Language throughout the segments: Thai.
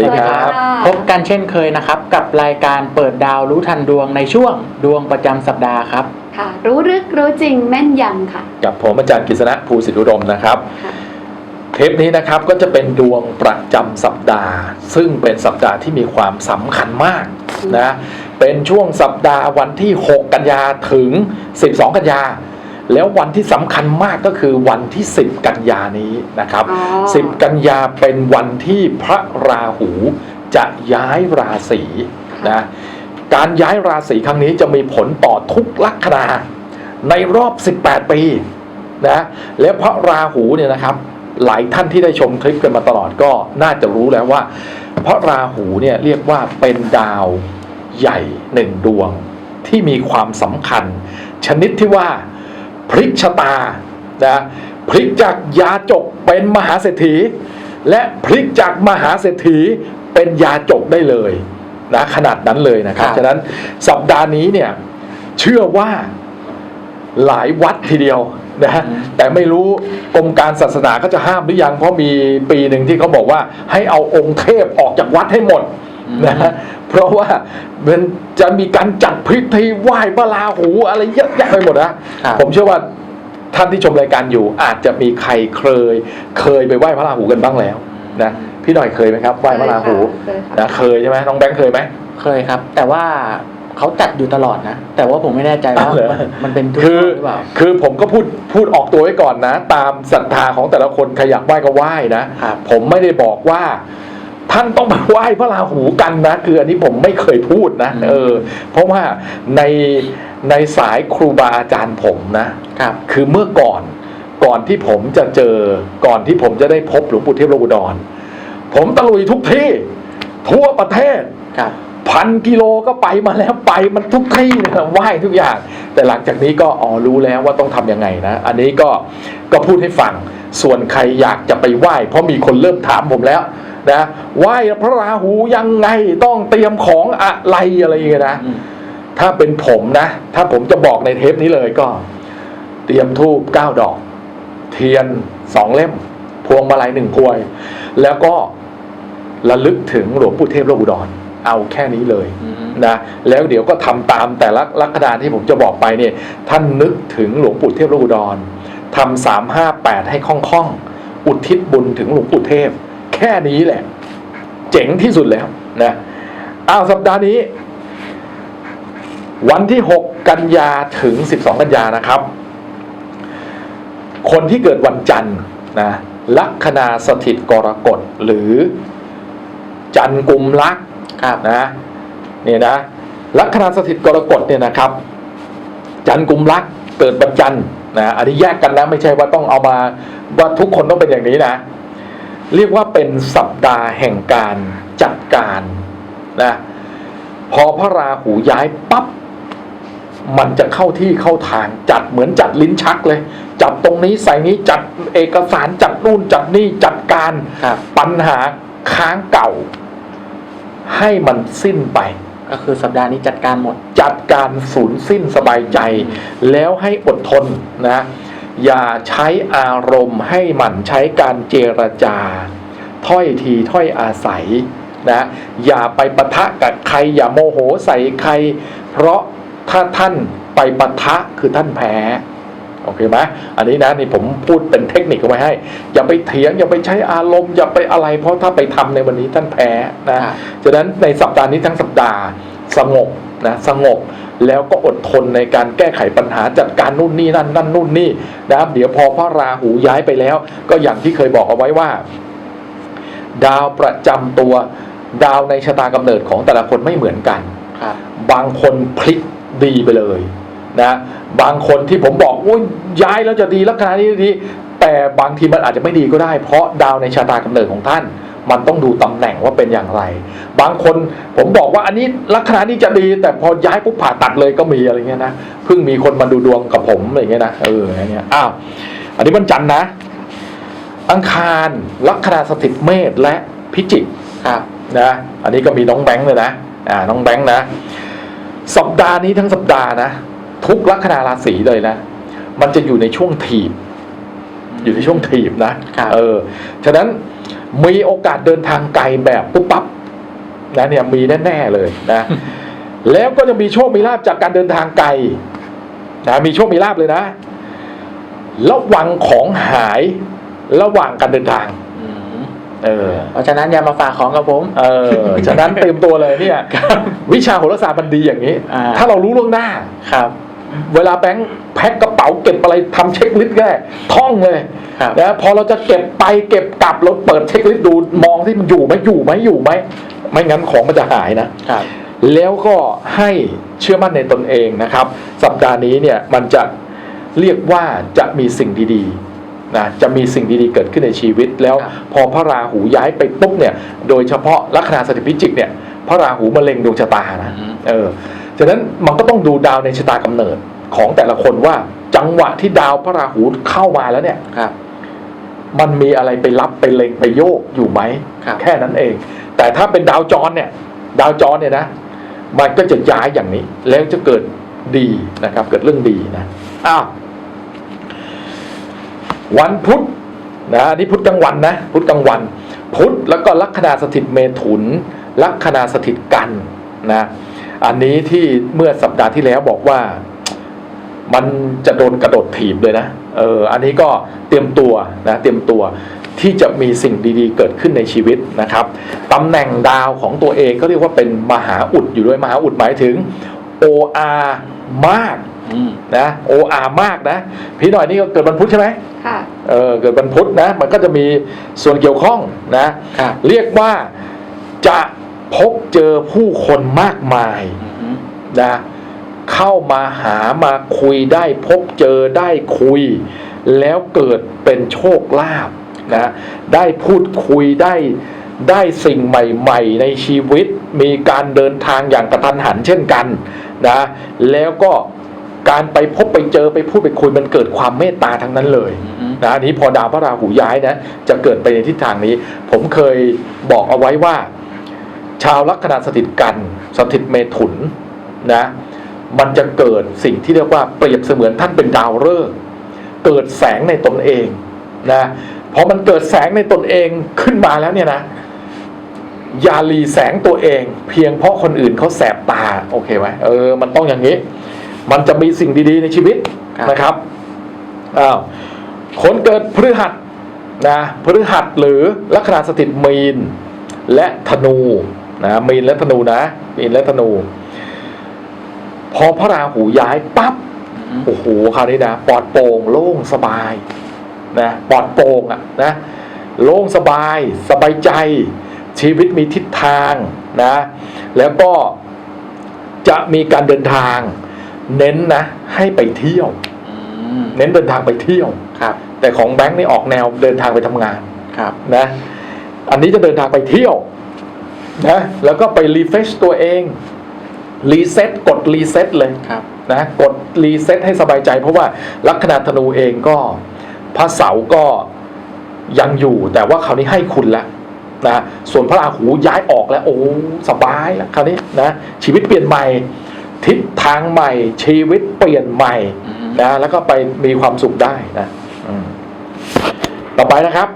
ดีครับ พบกันเช่นเคยนะครับ กับรายการเปิดดาวรู้ทันดวงในช่วงดวงประจำสัปดาห์ครับ ค่ะ รู้ลึกรู้จริงแม่นยำค่ะ กับผมอาจารย์กฤษณะภูสิทธิอุดมนะครับ ค่ะ เทปนี้นะครับก็จะเป็นดวงประจำสัปดาห์ ซึ่งเป็นสัปดาห์ที่มีความสำคัญมากนะ เป็นช่วงสัปดาห์วันที่ 6 กันยาถึง 12 กันยา แล้ววันที่สำคัญมากก็คือวันที่ 10 กันยานี้นะครับ อ๋อ 10 กันยาเป็นวันที่พระราหูจะย้ายราศีนะการย้ายราศีครั้งนี้จะมีผลต่อทุกลัคนาในรอบ 18 ปีนะและพระราหูเนี่ยนะครับ หลายท่านที่ได้ชมคลิปกันมาตลอดก็น่าจะรู้แล้วว่า พระราหูเนี่ยเรียกว่าเป็นดาวใหญ่หนึ่งดวงที่มีความสำคัญ ชนิดที่ว่า พลิกชะตานะพลิกจากยาจกเป็นมหาเศรษฐี และพลิกจากมหาเศรษฐีเป็นยาจกได้เลยนะขนาดนั้นเลยนะครับครับฉะนั้นสัปดาห์นี้เนี่ยเชื่อว่าหลายวัดทีเดียวนะฮะแต่ไม่รู้กรมการศาสนาก็จะห้ามหรือยัง เพราะมีปีหนึ่งที่เขาบอกว่าให้เอาองค์เทพออกจากวัดให้หมดนะฮะ เพราะว่ามันจะมีการจัดพิธีไหว้พระราหูอะไรเยอะแยะไปหมดนะครับผมเชื่อว่าท่านที่ชมรายการอยู่ อาจจะมีใครเคย เคยไปไหว้พระราหูกันบ้างแล้วนะพี่หน่อยเคยไหมครับไหว้พระราหูเคยค่ะนะเคยใช่ไหมน้องแบงค์เคยไหมเคยครับ แต่ว่าเขาจัดอยู่ตลอดนะ แต่ว่าผมไม่แน่ใจว่าอ้าวเหรอมันมันเป็นทุกคือหรือเปล่าคือผมก็พูดพูดออกตัวไว้ก่อนนะ ตามศรัทธาของแต่ละคนใครอยากไหว้ก็ไหว้นะครับผมไม่ได้บอกว่า ท่านต้องไปไหว้พระราหูกันนะ คืออันนี้ผมไม่เคยพูดนะอืมเออ เพราะว่าในในสายครูบาอาจารย์ผมนะครับ คือเมื่อก่อนก่อนที่ผมจะเจอก่อนที่ผมจะได้พบหลวงปู่เทพโลกุดรผมตะลุยทุกที่ ทั่วประเทศครับ พันกิโลก็ไปมาแล้วไปมันทุกที่นะไหว้ทุกอย่าง แต่หลังจากนี้ก็อ๋อรู้แล้วว่าต้องทำยังไงนะ อันนี้ก็ก็พูดให้ฟัง ส่วนใครอยากจะไปไหว้ เพราะมีคนเริ่มถามผมแล้วนะไหว้พระราหูยังไงต้องเตรียมของอะไรอะไรอย่างเงี้ยนะอืมถ้าเป็นผมนะ ถ้าผมจะบอกในเทปนี้เลยก็ เตรียมทูบเก้าดอก เทียนสองเล่ม พวงมาลัยหนึ่งพวงแล้วก็ระลึกถึงหลวงปู่เทพโลกอุดร เอาแค่นี้เลยอืมนะแล้วเดี๋ยวก็ทำตามแต่ละลักษณะที่ผมจะบอกไปเนี่ยท่านนึกถึงหลวงปู่เทพโลกอุดรทำสามห้าแปดให้คล่องๆอุทิศบุญถึงหลวงปู่เทพ แค่นี้แหละ เจ๋งที่สุดแล้วนะอ้าวสัปดาห์นี้ วันที่ 6 กันยาถึง 12 กันยานะครับ คนที่เกิดวันจันทร์นะลัคนาสถิตกรกฎหรือจันทร์กุมลัก ครับ นะเนี่ยนะลัคนาสถิตกรกฎเนี่ยนะครับ จันทร์กุมลักเกิดวันจันทร์นะอันนี้แยกกันนะไม่ใช่ว่าต้องเอามาว่าทุกคนต้องเป็นอย่างนี้นะ เรียกว่าเป็นสัปดาห์แห่งการจัดการนะพอพระราหูย้ายปั๊บมันจะเข้าที่เข้าทางจัดเหมือนจัดลิ้นชักเลย จับตรงนี้ใส่นี้จัดเอกสารจัดนู่นจัดนี่จัดการครับปัญหาค้างเก่า ให้มันสิ้นไป ก็คือสัปดาห์นี้จัดการหมด จัดการสูญสิ้นสบายใจ แล้วให้อดทนนะ อย่าใช้อารมณ์ให้มันใช้การเจรจา ถ้อยทีถ้อยอาศัยนะอย่าไปปะทะกับใคร อย่าโมโหใส่ใคร เพราะถ้าท่านไปปะทะคือท่านแพ้ โอเคไหมอันนี้นะนี่ผมพูดเป็นเทคนิคเอาไว้ให้ อย่าไปเถียงอย่าไปใช้อารมณ์อย่าไปอะไร เพราะถ้าไปทำในวันนี้ท่านแพ้นะครับฉะนั้นในสัปดาห์นี้ทั้งสัปดาห์สงบนะสงบแล้วก็อดทนในการแก้ไขปัญหาจัดการนู่นนี่นั่นนั่นนู่นนี่นะครับเดี๋ยวพอพระราหูย้ายไปแล้ว ก็อย่างที่เคยบอกเอาไว้ว่า ดาวประจำตัวดาวในชะตากำเนิดของแต่ละคนไม่เหมือนกันครับบางคนพลิกดีไปเลย นะบางคนที่ผมบอกโอ้ยย้ายแล้วจะดีลักษณะนี้ดี แต่บางทีมันอาจจะไม่ดีก็ได้ เพราะดาวในชะตากำเนิดของท่าน มันต้องดูตำแหน่งว่าเป็นอย่างไร บางคนผมบอกว่าอันนี้ลักษณะนี้จะดี แต่พอย้ายปุ๊บผ่าตัดเลยก็มีอะไรเงี้ยนะเพิ่งมีคนมาดูดวงกับผมอะไรเงี้ยนะเอออย่างเงี้ยอ้าวอันนี้วันจันทร์นะ อังคารลัคนาสถิตเมษและพิจิกครับนะอันนี้ก็มีน้องแบงค์เลยนะอ่าน้องแบงค์นะ สัปดาห์นี้ทั้งสัปดาห์นะ ทุกลัคนาราศีเลยนะ มันจะอยู่ในช่วงถีบ อยู่ในช่วงถีบนะครับเออฉะนั้นมีโอกาสเดินทางไกลแบบปุ๊บปั๊บนะเนี่ยมีแน่ๆเลยนะ แล้วก็จะมีโชคมีลาบจากการเดินทางไกลนะมีโชคมีลาบเลยนะระวังของหายระหว่างการเดินทางอืมเออเพราะฉะนั้นอย่ามาฝากของกับผม เออฉะนั้นเตรียมตัวเลยเนี่ย วิชาโหราศาสตร์มันดีอย่างนี้อ่าถ้าเรารู้ล่วงหน้าครับ เวลาแบงค์แพ็คกระเป๋าเก็บอะไรทำเช็คลิสต์ก็ได้ท่องเลยครับนะพอเราจะเก็บไปเก็บกลับเราเปิดเช็คลิสต์ดูมองที่มันอยู่ไหมอยู่ไหมอยู่ไหมไม่งั้นของมันจะหายนะครับแล้วก็ให้เชื่อมั่นในตนเองนะครับ สัปดาห์นี้เนี่ยมันจะเรียกว่าจะมีสิ่งดีๆนะจะมีสิ่งดีๆเกิดขึ้นในชีวิต แล้วครับพอพระราหูย้ายไปปุ๊บเนี่ย โดยเฉพาะลัคนาสถิตพิจิกเนี่ย พระราหูมะเร็งดวงชะตานะอืมเออ ฉะนั้นมันก็ต้องดูดาวในชะตากำเนิดของแต่ละคนว่าจังหวะที่ดาวพระราหูเข้ามาแล้วเนี่ยครับ มันมีอะไรไปรับไปเล็งไปโยกอยู่ไหมครับแค่นั้นเอง แต่ถ้าเป็นดาวจรเนี่ย ดาวจรเนี่ยนะ มันก็จะย้ายอย่างนี้ แล้วจะเกิดดีนะครับ เกิดเรื่องดีนะอ้าววันพุธนะอันนี่พุธกลางวันนะพุธกลางวัน พุธแล้วก็ลัคนาสถิตเมถุน ลัคนาสถิตกันนะ อันนี้ที่เมื่อสัปดาห์ที่แล้วบอกว่ามันจะโดนกระโดดถีบเลยนะ เออ อันนี้ก็เตรียมตัวนะ เตรียมตัวที่จะมีสิ่งดีๆ เกิดขึ้นในชีวิตนะครับตำแหน่งดาวของตัวเองก็เรียกว่าเป็นมหาอุดอยู่ด้วยมหาอุดหมายถึง OR มากอืมนะ OR มากนะ พี่หน่อยนี่ก็เกิดวันพุธใช่ไหมค่ะ เออ เกิดวันพุธนะ มันก็จะมีส่วนเกี่ยวข้องนะครับเรียกว่าจะ พบเจอผู้คนมากมายอืมนะเข้ามาหามาคุยได้พบเจอได้คุย แล้วเกิดเป็นโชคลาภนะได้พูดคุยได้ได้สิ่งใหม่ ๆ ในชีวิตมีการเดินทางอย่างกระทันหันเช่นกันนะแล้วก็การไปพบไปเจอไปพูดไปคุยมันเกิดความเมตตาทั้งนั้นเลยอืมนะอันนี้พอดาวพระราหูย้ายนะจะเกิดไปในทิศทางนี้ ผมเคยบอกเอาไว้ว่า ชาวลัคนาสถิตกันสถิตเมถุนนะมันจะเกิดสิ่งที่เรียกว่าเปรียบเสมือนท่านเป็นดาวฤกษ์เกิดแสงในตนเองนะพอมันเกิดแสงในตนเองขึ้นมาแล้วเนี่ยนะอย่าหลีแสงตัวเอง เพียงเพราะคนอื่นเขาแสบตาโอเคไหมเออมันต้องอย่างนี้ มันจะมีสิ่งดีๆในชีวิตครับนะครับอ้าวคนเกิดพฤหัสนะพฤหัสหรือลัคนาสถิตมีนและธนู นะมีนและธนูนะมีนและธนู พอพระราหูย้ายปั๊บอืมโอ้โหคราวนี้นะปลอดโปร่งโล่งสบายนะปลอดโปร่งอะนะโล่งสบาย สบายใจ ชีวิตมีทิศทางนะ แล้วก็จะมีการเดินทาง เน้นนะ ให้ไปเที่ยวอืมเน้นเดินทางไปเที่ยวครับ แต่ของแบงค์นี่ออกแนวเดินทางไปทำงานครับนะ อันนี้จะเดินทางไปเที่ยว นะแล้วก็ไปรีเฟชตัวเองรีเซ็ตกดรีเซ็ตเลยครับนะกดรีเซ็ตให้สบายใจ เพราะว่าลัคนาธนูเองก็พระเสาร์ก็ยังอยู่แต่ว่าคราวนี้ให้คุณแล้วนะส่วนพระราหูย้ายออกแล้ว โอ้สบายแล้วคราวนี้นะชีวิตเปลี่ยนใหม่ ทิศทางใหม่ ชีวิตเปลี่ยนใหม่อืมนะแล้วก็ไปมีความสุขได้นะอืมต่อไปนะครับ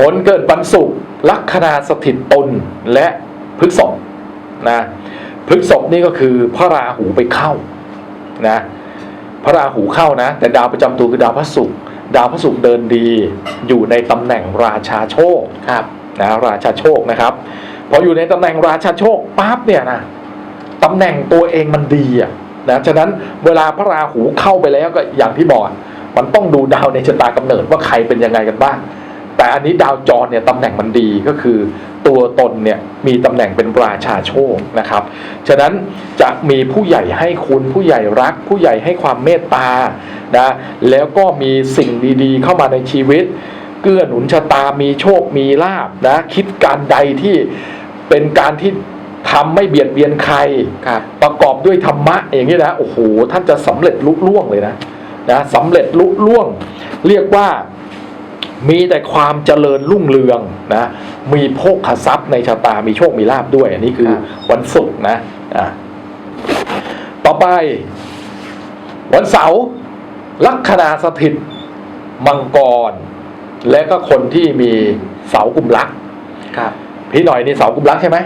คนเกิดวันศุกร์ ลัคนาสถิตตนและพฤษภนะพฤษภนี่ก็คือพระราหูไปเข้านะพระราหูเข้านะ แต่ดาวประจำตัวคือดาวพระศุกร์ดาวพระศุกร์เดินดีอยู่ในตำแหน่งราชาโชคครับนะราชาโชคนะครับพออยู่ในตำแหน่งราชาโชคปั๊บเนี่ยนะตำแหน่งตัวเองมันดีอะนะฉะนั้นเวลาพระราหูเข้าไปแล้วก็อย่างที่บอกอะมันต้องดูดาวในชะตากำเนิดว่าใครเป็นยังไงกันบ้าง แต่อันนี้ดาวจรเนี่ยตำแหน่งมันดีก็คือ ตัวตนเนี่ยมีตำแหน่งเป็นราชาโชคนะครับ ฉะนั้นจะมีผู้ใหญ่ให้คุณผู้ใหญ่รัก ผู้ใหญ่ให้ความเมตตานะแล้วก็มีสิ่งดีๆ เข้ามาในชีวิต เกื้อหนุนชะตามีโชคมีลาบนะคิดการใดที่เป็นการที่ทำไม่เบียดเบียนใครครับประกอบด้วยธรรมะอย่างนี้นะโอ้โหท่านจะสำเร็จลุล่วงเลยนะนะสำเร็จลุล่วง เรียกว่า มีแต่ความเจริญรุ่งเรืองนะมีโภคทรัพย์ในชะตา มีโชคมีลาบด้วย อันนี้คือครับวันศุกร์นะอะต่อไป วันเสาร์ลัคนาสถิต มังกร และก็คนที่มีเสากลุ่มรักครับพี่หน่อยนี่เสากลุ่มรักใช่ไหม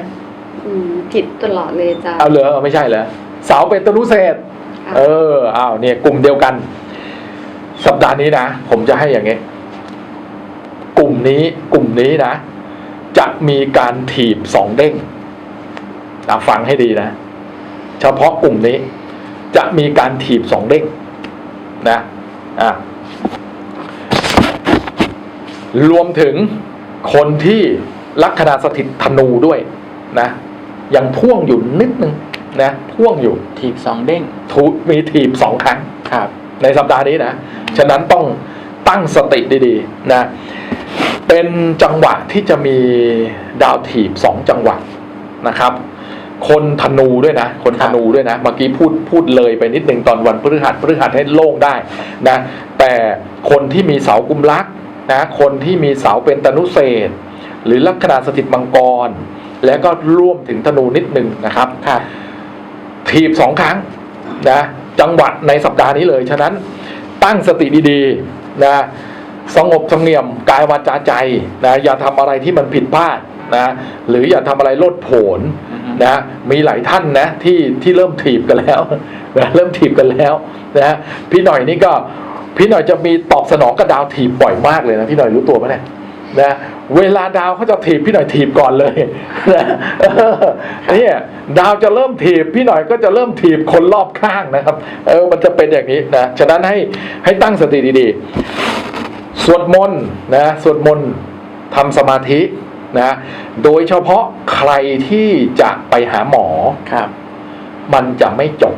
อืมผิดตลอดเลยอาจารย์เอาเหรอไม่ใช่เหรอเสาเป็นตนุเศษค่ะเอออ้าวเนี่ยกลุ่มเดียวกัน สัปดาห์นี้นะ ผมจะให้อย่างงี้กลุ่ม นี้กลุ่มนี้นะ จะมีการถีบสองเด้งนะฟังให้ดีนะ เฉพาะกลุ่มนี้ จะมีการถีบสองเด้งนะอะรวมถึงคนที่ลัคนาสถิตธนูด้วยนะยังพ่วงอยู่นิดนึงนะพ่วงอยู่ถีบสองเด้งถูมีถีบสองครั้งครับ ในสัปดาห์นี้นะ ฉะนั้นต้องตั้งสติดีๆนะ เป็นจังหวะที่จะมีดาวถีบสองจังหวะนะครับ คนธนูด้วยนะ คนธนูด้วยนะเมื่อกี้พูดพูดเลยไปนิดหนึ่งตอนวันพฤหัสพฤหัสให้โล่งได้นะแต่คนที่มีเสากุมลักษณ์นะคนที่มีเสาเป็นตนุเศษ หรือลัคนาสถิตมังกร และก็ร่วมถึงธนูนิดหนึ่งนะครับครับถีบสองครั้งนะจังหวัดในสัปดาห์นี้เลย ฉะนั้นตั้งสติดีๆนะ สงบสงเงียมกายวาจาใจนะอย่าทำอะไรที่มันผิดพลาดนะหรืออย่าทำอะไรโลดโผนอือฮึนะมีหลายท่านนะที่ที่เริ่มถีบกันแล้วนะเริ่มถีบกันแล้วนะพี่หน่อยนี่ก็พี่หน่อยจะมีตอบสนองกับดาวถีบบ่อยมากเลยนะพี่หน่อยรู้ตัวไหมเนี่ยนะเวลาดาวเขาจะถีบพี่หน่อยถีบก่อนเลยนะเออเนี่ยดาวจะเริ่มถีบพี่หน่อยก็จะเริ่มถีบคนรอบข้างนะครับ เออมันจะเป็นอย่างนี้นะฉะนั้นให้ให้ตั้งสติดีๆ สวดมนต์นะสวดมนต์ทำสมาธินะโดยเฉพาะใครที่จะไปหาหมอครับ มันจะไม่จบ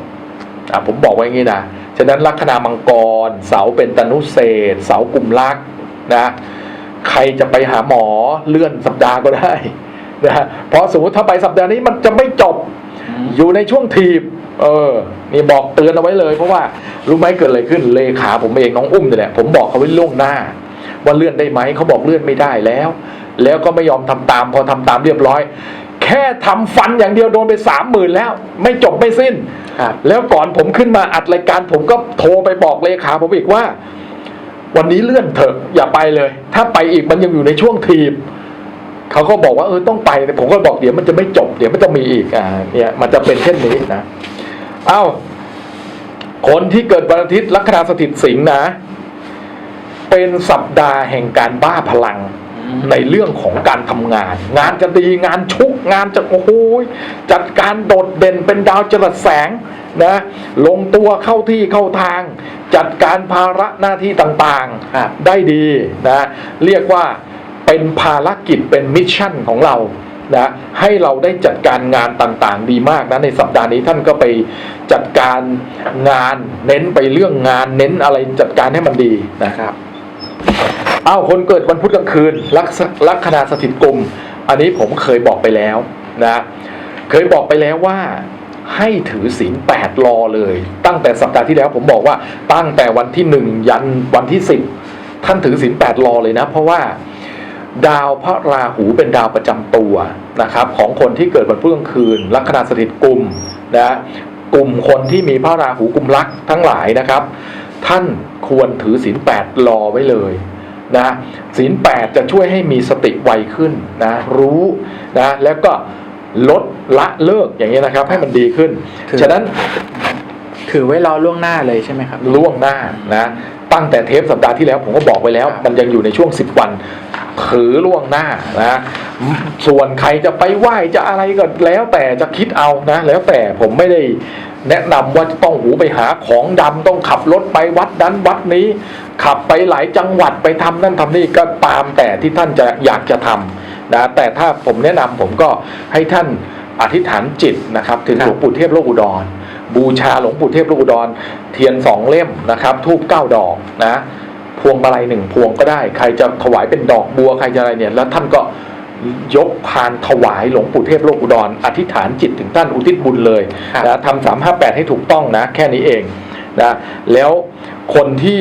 อะผมบอกไว้อย่างนี้นะฉะนั้นลัคนามังกร เสาเป็นตนุเศษ เสากลุ่มลักษณ์นะใครจะไปหาหมอเลื่อนสัปดาห์ก็ได้นะเพราะสมมติถ้าไปสัปดาห์นี้มันจะไม่จบ อืมอยู่ในช่วงทีบ เออ นี่บอกเตือนเอาไว้เลย เพราะว่ารู้ไหมเกิดอะไรขึ้นเลขาผมเองน้องอุ้มเนี่ยแหละผมบอกเขาไว้ล่วงหน้า ว่าเลื่อนได้ไหมเขาบอกเลื่อนไม่ได้แล้ว แล้วก็ไม่ยอมทำตาม พอทำตามเรียบร้อย แค่ทำฟันอย่างเดียวโดนไปสามหมื่นแล้ว ไม่จบไม่สิ้นครับแล้วก่อนผมขึ้นมาอัดรายการ ผมก็โทรไปบอกเลขาผมอีกว่า วันนี้เลื่อนเถอะอย่าไปเลย ถ้าไปอีกมันยังอยู่ในช่วงทีม เขาก็บอกว่าเออต้องไปแต่ผมก็บอกเดี๋ยวมันจะไม่จบ เดี๋ยวมันจะมีอีกอ่าเนี่ยมันจะเป็นเช่นนี้นะเอ้าคนที่เกิดวันอาทิตย์ลัคนาสถิตสิงห์นะ เป็นสัปดาห์แห่งการบ้าพลังอืมในเรื่องของการทำงาน งานจะดีงานชุกงานจะโอ้โหจัดการโดดเด่นเป็นดาวจรัสแสงนะลงตัวเข้าที่เข้าทาง จัดการภาระหน้าที่ต่างครับๆได้ดีนะเรียกว่า เป็นภารกิจเป็นมิชชั่นของเรานะให้เราได้จัดการงานต่างๆ ดีมากนะในสัปดาห์นี้ท่านก็ไปจัดการงานเน้นไปเรื่องงานเน้นอะไรจัดการให้มันดีนะครับอ้าวคนเกิดวันพุธกลางคืนลักษลัคนาสถิตกลุ่มอันนี้ผมเคยบอกไปแล้วนะเคยบอกไปแล้วว่าให้ถือศีลแปดรอเลย ตั้งแต่สัปดาห์ที่แล้วผมบอกว่าตั้งแต่วันที่หนึ่งยันวันที่สิบท่านถือศีลแปดรอเลยนะ เพราะว่า ดาวพระราหูเป็นดาวประจำตัวนะครับ ของคนที่เกิดวันพุธกลางคืน ลัคนาสถิตกลุ่มนะกลุ่มคนที่มีพระราหูกลุ่มลักษณ์ทั้งหลายนะครับ ท่านควรถือศีลแปดรอไว้เลยนะศีลแปดจะช่วยให้มีสติไวขึ้นนะรู้นะแล้วก็ลดละเลิกอย่างนี้ยนะครับ ให้มันดีขึ้นคือฉะนั้นถือไว้รอล่วงหน้าเลยใช่ไหมครับล่วงหน้านะตั้งแต่เทปสัปดาห์ที่แล้วผมก็บอกไปแล้วครับมันยังอยู่ในช่วง 10 วัน ถือล่วงหน้านะส่วนใครจะไปไหว้จะอะไรก็แล้วแต่จะคิดเอานะ แล้วแต่ผมไม่ได้แนะนำว่าจะต้องหูไปหาของดำต้องขับรถไปวัดนั้นวัดนี้ ขับไปหลายจังหวัดไปทำนั่นทำนี่ก็ตามแต่ที่ท่านจะอยากจะทำนะแต่ถ้าผมแนะนำผมก็ให้ท่านอธิษฐานจิตนะครับถึงครัหบลวงปู่เทพโลกอุดร บูชาหลวงปู่เทพโลกอุดร เทียนสองเล่มนะครับ ทูบเก้าดอกนะ พวงมาลัยหนึ่งพวงก็ได้ ใครจะถวายเป็นดอกบัวใครจะอะไรเนี่ย แล้วท่านก็ยกพานถวายหลวงปู่เทพโลกอุดรอธิษฐานจิตถึงท่านอุทิศบุญเลยครับนะทำสามห้าแปดให้ถูกต้องนะ แค่นี้เองนะแล้วคนที่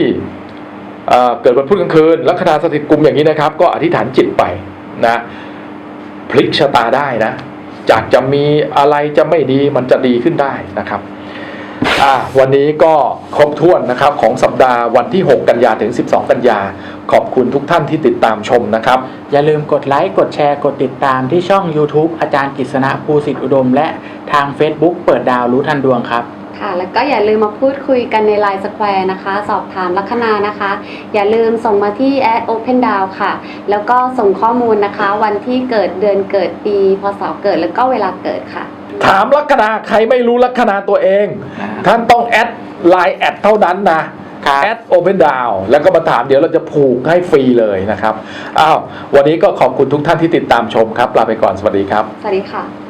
เอ่อเกิดวันพุธกลางคืนลัคนาสถิตกลุ่มอย่างนี้นะครับ ก็อธิษฐานจิตไปนะพลิกชะตาได้นะ จากจะมีอะไรจะไม่ดีมันจะดีขึ้นได้นะครับ อ่าวันนี้ก็ครบถ้วนนะครับของสัปดาห์วันที่ 6 กันยาถึง 12 กันยา ขอบคุณทุกท่านที่ติดตามชมนะครับ อย่าลืมกดไลค์ กดแชร์ กดติดตามที่ช่อง YouTube อาจารย์กฤษณะภูสิทธิอุดม และทาง Facebook เปิดดาวรู้ทันดวงครับ ค่ะ แล้วก็อย่าลืมมาพูดคุยกันในไลน์สแควร์นะคะ สอบถามลัคนานะคะ อย่าลืมส่งมาที่ at open down ค่ะ แล้วก็ส่งข้อมูลนะคะ วันที่เกิดเดือนเกิดปี พศเกิดแล้วก็เวลาเกิดค่ะ ถามลัคนาใครไม่รู้ลัคนาตัวเอง ท่านต้องแอดไลน์แอดเท่านั้นนะครับแอดโอเพนดาวแล้วก็มาถามเดี๋ยวเราจะผูกให้ฟรีเลยนะครับ อ้าว วันนี้ก็ขอบคุณทุกท่านที่ติดตามชมครับ ลาไปก่อน สวัสดีครับ สวัสดีค่ะ